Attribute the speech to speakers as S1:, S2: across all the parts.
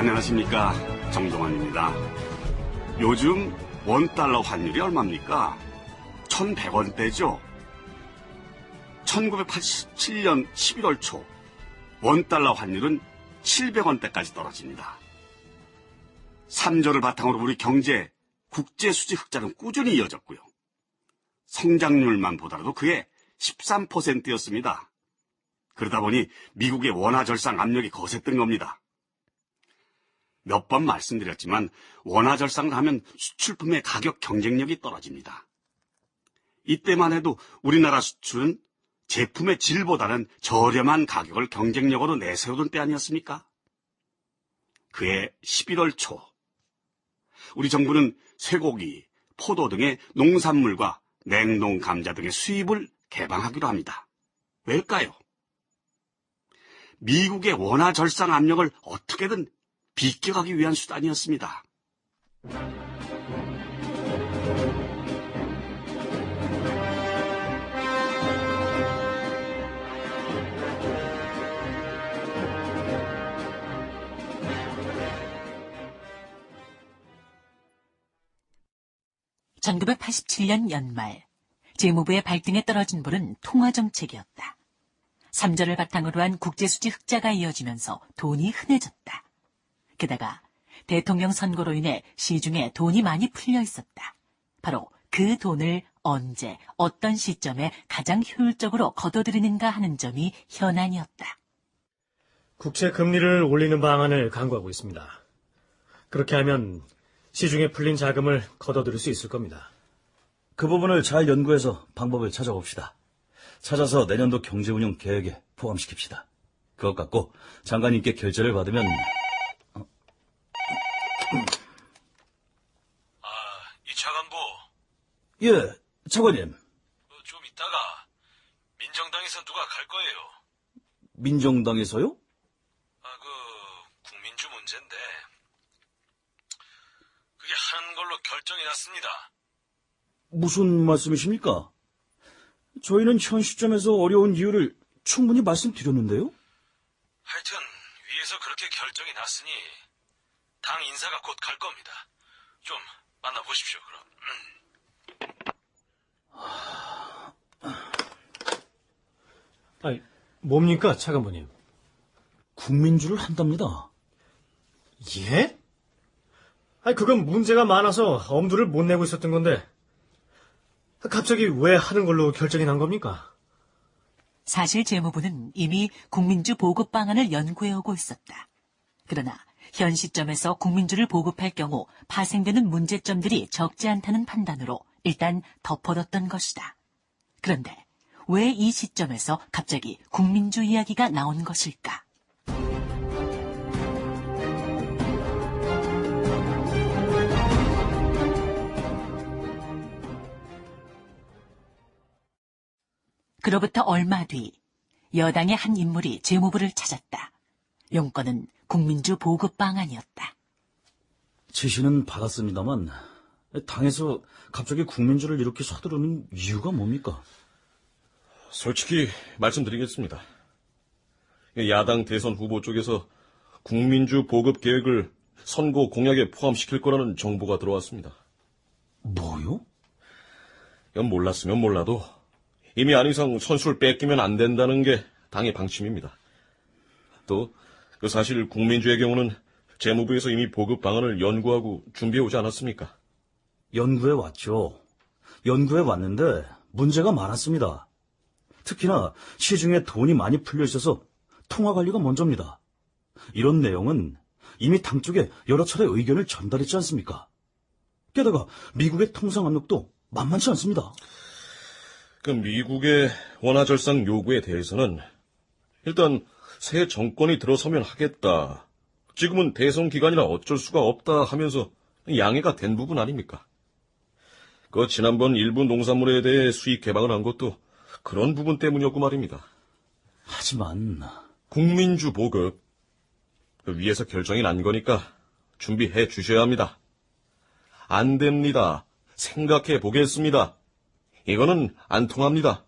S1: 안녕하십니까 정동환입니다. 요즘 원달러 환율이 얼마입니까? 1100원대죠. 1987년 11월 초 원달러 환율은 700원대까지 떨어집니다. 3조를 바탕으로 우리 경제 국제 수지 흑자는 꾸준히 이어졌고요. 성장률만 보더라도 그의 13%였습니다. 그러다 보니 미국의 원화 절상 압력이 거셌던 겁니다. 몇 번 말씀드렸지만 원화 절상을 하면 수출품의 가격 경쟁력이 떨어집니다. 이때만 해도 우리나라 수출은 제품의 질보다는 저렴한 가격을 경쟁력으로 내세우던 때 아니었습니까? 그해 11월 초 우리 정부는 쇠고기, 포도 등의 농산물과 냉동 감자 등의 수입을 개방하기로 합니다. 왜일까요? 미국의 원화 절상 압력을 어떻게든 비껴가기 위한 수단이었습니다.
S2: (1987년) 연말 재무부의 발등에 떨어진 볼은 통화 정책이었다. 3절을 바탕으로 한 국제수지 흑자가 이어지면서 돈이 흔해졌다. 게다가 대통령 선거로 인해 시중에 돈이 많이 풀려 있었다. 바로 그 돈을 언제, 어떤 시점에 가장 효율적으로 걷어들이는가 하는 점이 현안이었다.
S3: 국채 금리를 올리는 방안을 강구하고 있습니다. 그렇게 하면 시중에 풀린 자금을 걷어들일 수 있을 겁니다.
S4: 그 부분을 잘 연구해서 방법을 찾아봅시다. 찾아서 내년도 경제운영 계획에 포함시킵시다. 그것 갖고 장관님께 결재를 받으면
S5: 이 차관보,
S4: 예, 차관님.
S5: 어, 좀 있다가 민정당에서 누가 갈 거예요.
S4: 민정당에서요?
S5: 아, 그 국민주 문제인데 그게 하는 걸로 결정이 났습니다.
S4: 무슨 말씀이십니까? 저희는 현 시점에서 어려운 이유를 충분히 말씀드렸는데요.
S5: 하여튼 위에서 그렇게 결정이 났으니 당 인사가 곧 갈 겁니다. 좀 만나보십시오, 그럼. 음.
S3: 아니, 뭡니까, 차관보님?
S4: 국민주를 한답니다.
S3: 예? 아니, 그건 문제가 많아서 엄두를 못 내고 있었던 건데, 갑자기 왜 하는 걸로 결정이 난 겁니까?
S2: 사실 재무부는 이미 국민주 보급 방안을 연구해오고 있었다. 그러나 현 시점에서 국민주를 보급할 경우 파생되는 문제점들이 적지 않다는 판단으로 일단 덮어뒀던 것이다. 그런데 왜 이 시점에서 갑자기 국민주 이야기가 나온 것일까? 그로부터 얼마 뒤 여당의 한 인물이 재무부를 찾았다. 용건은 국민주 보급 방안이었다.
S4: 지시는 받았습니다만 당에서 갑자기 국민주를 이렇게 서두르는 이유가 뭡니까?
S6: 솔직히 말씀드리겠습니다. 야당 대선 후보 쪽에서 국민주 보급 계획을 선거 공약에 포함시킬 거라는 정보가 들어왔습니다.
S4: 뭐요?
S6: 이건 몰랐으면 몰라도 이미 안 이상 선수를 뺏기면 안 된다는 게 당의 방침입니다. 또 그 사실 국민주의 경우는 재무부에서 이미 보급 방안을 연구하고 준비해 오지 않았습니까?
S4: 연구해 왔죠. 연구해 왔는데 문제가 많았습니다. 특히나 시중에 돈이 많이 풀려 있어서 통화 관리가 먼저입니다. 이런 내용은 이미 당 쪽에 여러 차례 의견을 전달했지 않습니까? 게다가 미국의 통상 압력도 만만치 않습니다.
S6: 그 미국의 원화 절상 요구에 대해서는 일단 새 정권이 들어서면 하겠다. 지금은 대선 기간이라 어쩔 수가 없다 하면서 양해가 된 부분 아닙니까? 그 지난번 일부 농산물에 대해 수입 개방을 한 것도 그런 부분 때문이었고 말입니다.
S4: 하지만
S6: 국민주 보급 그 위에서 결정이 난 거니까 준비해 주셔야 합니다. 안 됩니다. 생각해 보겠습니다. 이거는 안 통합니다.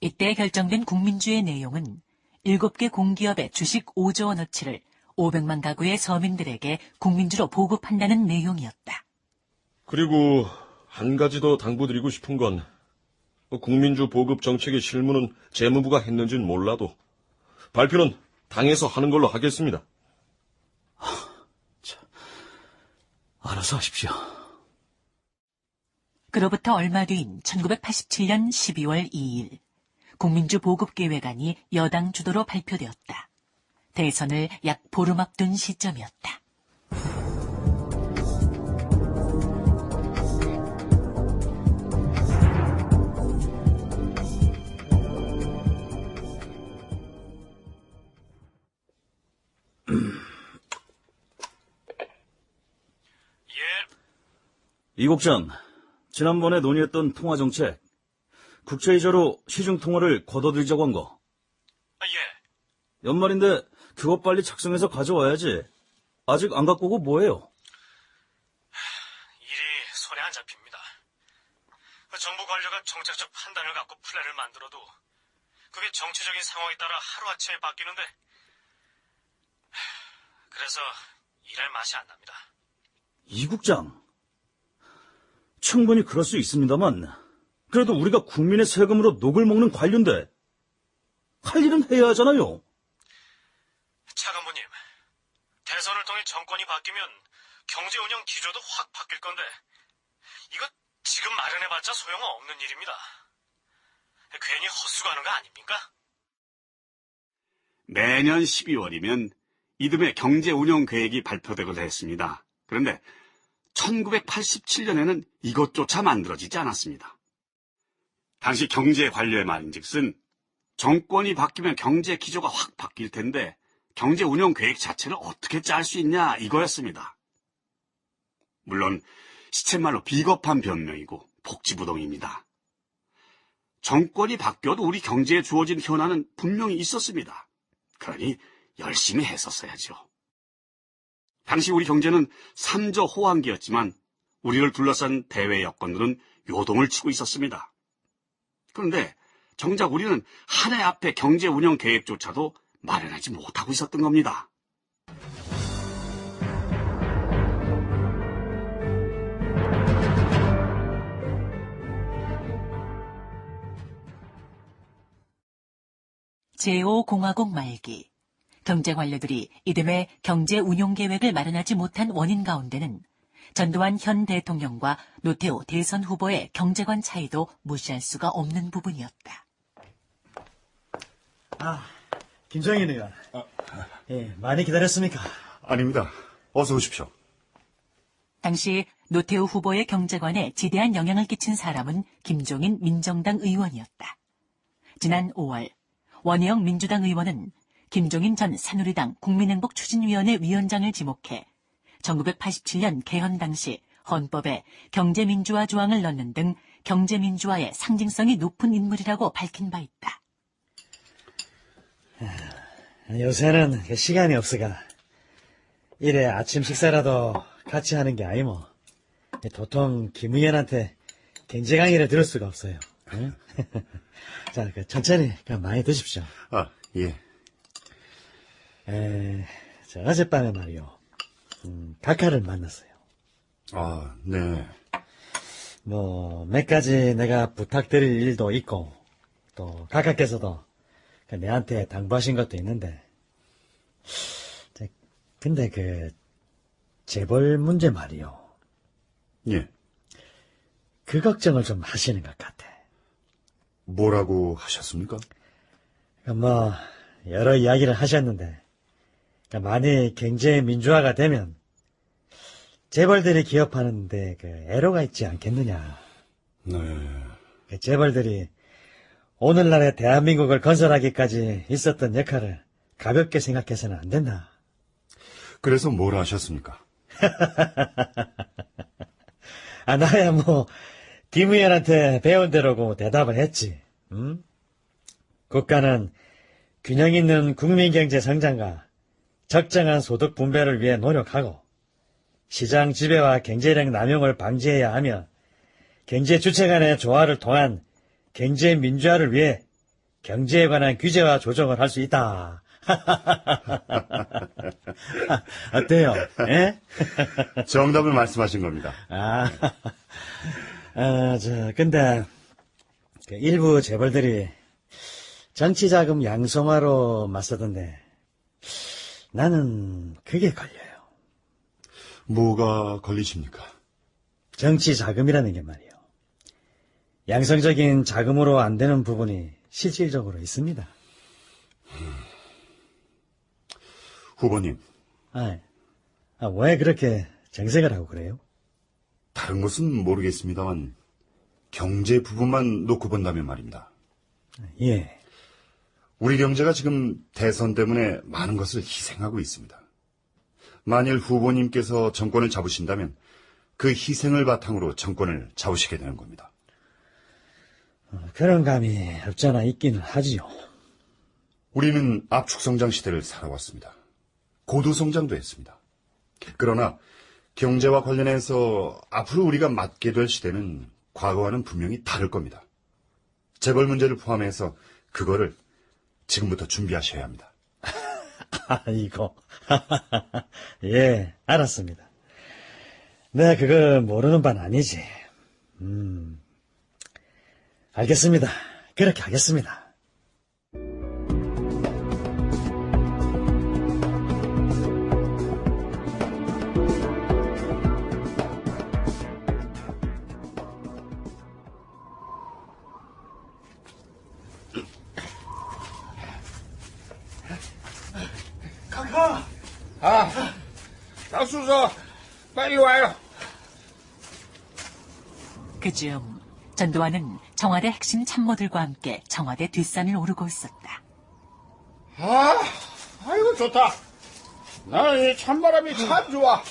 S2: 이때 결정된 국민주의 내용은 7개 공기업의 주식 5조 원어치를 500만 가구의 서민들에게 국민주로 보급한다는 내용이었다.
S6: 그리고 한 가지 더 당부드리고 싶은 건 국민주 보급 정책의 실무는 재무부가 했는지는 몰라도 발표는 당에서 하는 걸로 하겠습니다.
S4: 알아서 하십시오.
S2: 그로부터 얼마 뒤인 1987년 12월 2일, 국민주 보급 계획안이 여당 주도로 발표되었다. 대선을 약 보름 앞둔 시점이었다.
S4: 이 국장, 지난번에 논의했던 통화정책, 국채이자로 시중통화를 걷어들이자고 한 거.
S5: 아, 예.
S4: 연말인데 그것 빨리 작성해서 가져와야지. 아직 안 갖고 오고 뭐해요?
S5: 일이 손에 안 잡힙니다. 그 정부 관료가 정책적 판단을 갖고 플랜을 만들어도 그게 정치적인 상황에 따라 하루아침에 바뀌는데 하, 그래서 일할 맛이 안 납니다.
S4: 이 국장. 충분히 그럴 수 있습니다만, 그래도 우리가 국민의 세금으로 녹을 먹는 관료인데, 할 일은 해야 하잖아요.
S5: 차관부님, 대선을 통해 정권이 바뀌면 경제 운영 기조도 확 바뀔 건데 이거 지금 마련해봤자 소용없는 일입니다. 괜히 헛수고하는 거 아닙니까?
S1: 매년 12월이면 이듬해 경제 운영 계획이 발표되곤 했습니다. 그런데 1987년에는 이것조차 만들어지지 않았습니다. 당시 경제 관료의 말인즉슨 정권이 바뀌면 경제 기조가 확 바뀔 텐데 경제 운영 계획 자체를 어떻게 짤 수 있냐 이거였습니다. 물론 시쳇말로 비겁한 변명이고 복지부동입니다. 정권이 바뀌어도 우리 경제에 주어진 현안은 분명히 있었습니다. 그러니 열심히 했었어야죠. 당시 우리 경제는 삼저 호황기였지만 우리를 둘러싼 대외 여건들은 요동을 치고 있었습니다. 그런데 정작 우리는 한 해 앞에 경제 운영 계획조차도 마련하지 못하고 있었던 겁니다.
S2: 제5공화국 말기 경제 관료들이 이듬해 경제 운용 계획을 마련하지 못한 원인 가운데는 전두환 현 대통령과 노태우 대선 후보의 경제관 차이도 무시할 수가 없는 부분이었다.
S3: 아, 김정인 의원. 예, 많이 기다렸습니까?
S7: 아닙니다. 어서 오십시오.
S2: 당시 노태우 후보의 경제관에 지대한 영향을 끼친 사람은 김종인 민정당 의원이었다. 지난 5월 원희영 민주당 의원은 김종인 전 새누리당 국민행복 추진위원회 위원장을 지목해 1987년 개헌 당시 헌법에 경제민주화 조항을 넣는 등 경제민주화의 상징성이 높은 인물이라고 밝힌 바 있다.
S3: 요새는 그 시간이 없어가. 이래 아침 식사라도 같이 하는 게 아니 뭐. 도통 김 의원한테 경제 강의를 들을 수가 없어요. 응? 자, 그 천천히 그냥 많이 드십시오.
S7: 아, 예.
S3: 에, 저 어젯밤에 말이요. 음, 각하를 만났어요.
S7: 아, 네.
S3: 뭐, 몇 가지 내가 부탁드릴 일도 있고, 또, 각하께서도 그 내한테 당부하신 것도 있는데, 저, 근데 그, 재벌 문제 말이요.
S7: 예.
S3: 그 걱정을 좀 하시는 것 같아.
S7: 뭐라고 하셨습니까?
S3: 그 뭐, 여러 이야기를 하셨는데, 그 많이 경제 민주화가 되면, 재벌들이 기업하는데 그 애로가 있지 않겠느냐.
S7: 네.
S3: 그 재벌들이 오늘날의 대한민국을 건설하기까지 있었던 역할을 가볍게 생각해서는 안 된다.
S7: 그래서 뭘 하셨습니까?
S3: 아, 나야 뭐, 김 의원한테 배운 대로고 대답을 했지. 음? 국가는 균형 있는 국민 경제 성장과 적정한 소득 분배를 위해 노력하고, 시장 지배와 경제력 남용을 방지해야 하며, 경제 주체 간의 조화를 통한 경제 민주화를 위해 경제에 관한 규제와 조정을 할 수 있다. 어때요? 예?
S7: 정답을 말씀하신 겁니다.
S3: 아, 아, 저, 근데, 그 일부 재벌들이 정치자금 양성화로 맞서던데, 나는 그게 걸려요.
S7: 뭐가 걸리십니까?
S3: 정치 자금이라는 게 말이요. 양성적인 자금으로 안 되는 부분이 실질적으로 있습니다.
S7: 후보님,
S3: 아, 아, 왜 그렇게 정색을 하고 그래요?
S7: 다른 것은 모르겠습니다만 경제 부분만 놓고 본다면 말입니다.
S3: 예.
S7: 우리 경제가 지금 대선 때문에 많은 것을 희생하고 있습니다. 만일 후보님께서 정권을 잡으신다면 그 희생을 바탕으로 정권을 잡으시게 되는 겁니다.
S3: 그런 감이 없잖아 있기는 하지요.
S7: 우리는 압축성장 시대를 살아왔습니다. 고도성장도 했습니다. 그러나 경제와 관련해서 앞으로 우리가 맞게 될 시대는 과거와는 분명히 다를 겁니다. 재벌 문제를 포함해서 그거를 지금부터 준비하셔야 합니다.
S3: 아이고. 예, 알았습니다. 내가 그걸 모르는 바는 아니지. 음. 알겠습니다. 그렇게 하겠습니다.
S8: 박수서 빨리 와요.
S2: 그 즈음 전두환은 청와대 핵심 참모들과 함께 청와대 뒷산을 오르고 있었다.
S8: 아, 아이고 좋다. 나는 이 찬바람이 참 좋아.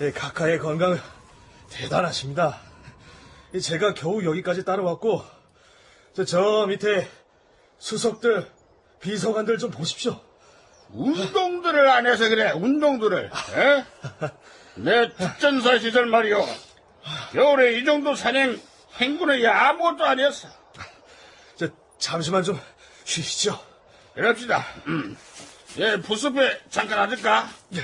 S9: 예, 카카의 건강 대단하십니다. 이 제가 겨우 여기까지 따라왔고, 저, 저 밑에 수석들, 비서관들 좀 보십시오.
S8: 운동들을 안 해서 그래. 운동들을. 에? 내 특전사 시절 말이오. 겨울에 이 정도 산행 행군에 아무것도 안 했어.
S9: 저, 잠시만 좀 쉬시죠.
S8: 이럽시다. 음. 예, 부습에 잠깐 앉을까? 예.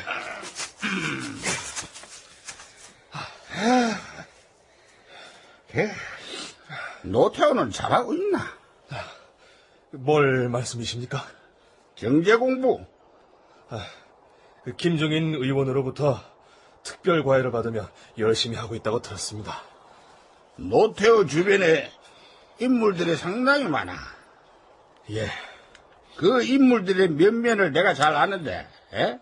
S8: 노태우는 잘하고 있나?
S9: 뭘 말씀이십니까?
S8: 경제 공부.
S9: 그 김종인 의원으로부터 특별 과외를 받으며 열심히 하고 있다고 들었습니다.
S8: 노태우 주변에 인물들이 상당히 많아.
S9: 예,
S8: 그 인물들의 면면을 내가 잘 아는데, 에?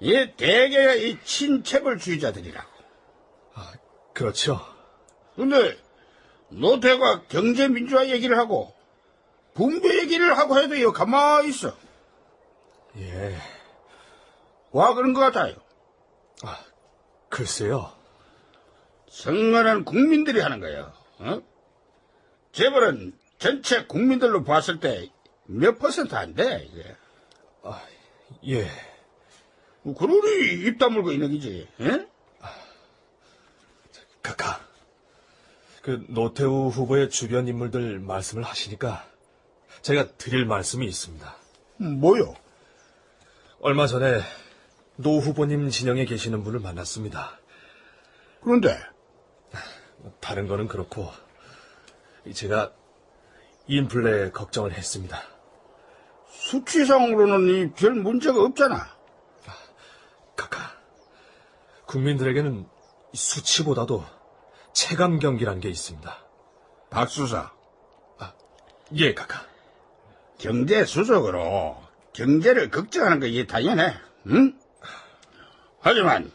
S8: 이 대개가 이 친체벌주의자들이라고.
S9: 그렇죠.
S8: 근데 노태우가 경제민주화 얘기를 하고 분배 얘기를 하고 해도 이거 가만히 있어.
S9: 예,
S8: 와 그런 것 같아요.
S9: 글쎄요.
S8: 선거는 국민들이 하는 거예요. 어? 재벌은 전체 국민들로 봤을 때 몇 퍼센트 안 돼, 이게.
S9: 예,
S8: 뭐 그러니 입 다물고 있는 거지. 에?
S9: 카카. 그 노태우 후보의 주변 인물들 말씀을 하시니까 제가 드릴 말씀이 있습니다.
S8: 뭐요?
S9: 얼마 전에 노 후보님 진영에 계시는 분을 만났습니다.
S8: 그런데
S9: 다른 거는 그렇고 제가 인플레 걱정을 했습니다.
S8: 수치상으로는 이별 문제가 없잖아.
S9: 카카. 국민들에게는 수치보다도 체감 경기란 게 있습니다.
S8: 박수사,
S9: 예, 카카.
S8: 경제 수석으로 경제를 걱정하는 거 이게 당연해. 응? 하지만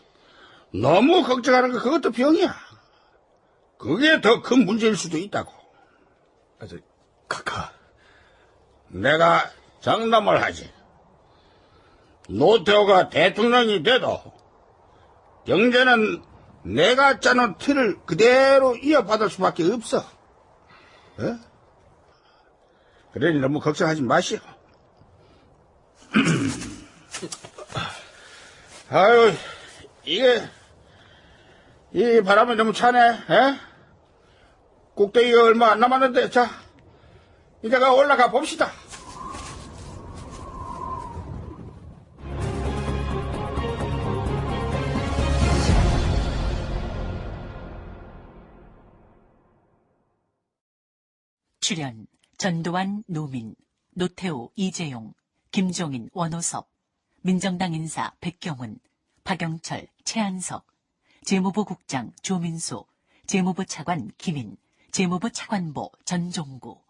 S8: 너무 걱정하는 거 그것도 병이야. 그게 더 큰 문제일 수도 있다고.
S9: 아, 저, 카카.
S8: 내가 장담을 하지. 노태우가 대통령이 돼도 경제는 내가 짜는 틀을 그대로 이어받을 수밖에 없어. 어? 그러니 너무 걱정하지 마시오. 아유, 이게, 이 바람이 너무 차네, 에? 꼭대기가 얼마 안 남았는데, 자, 이제가 올라가 봅시다.
S2: 출연 전도환 노민 노태우 이재용 김종인 원호섭, 민정당 인사 백경훈, 박영철 최한석, 재무부 국장 조민수, 재무부 차관 김인, 재무부 차관보 전종구,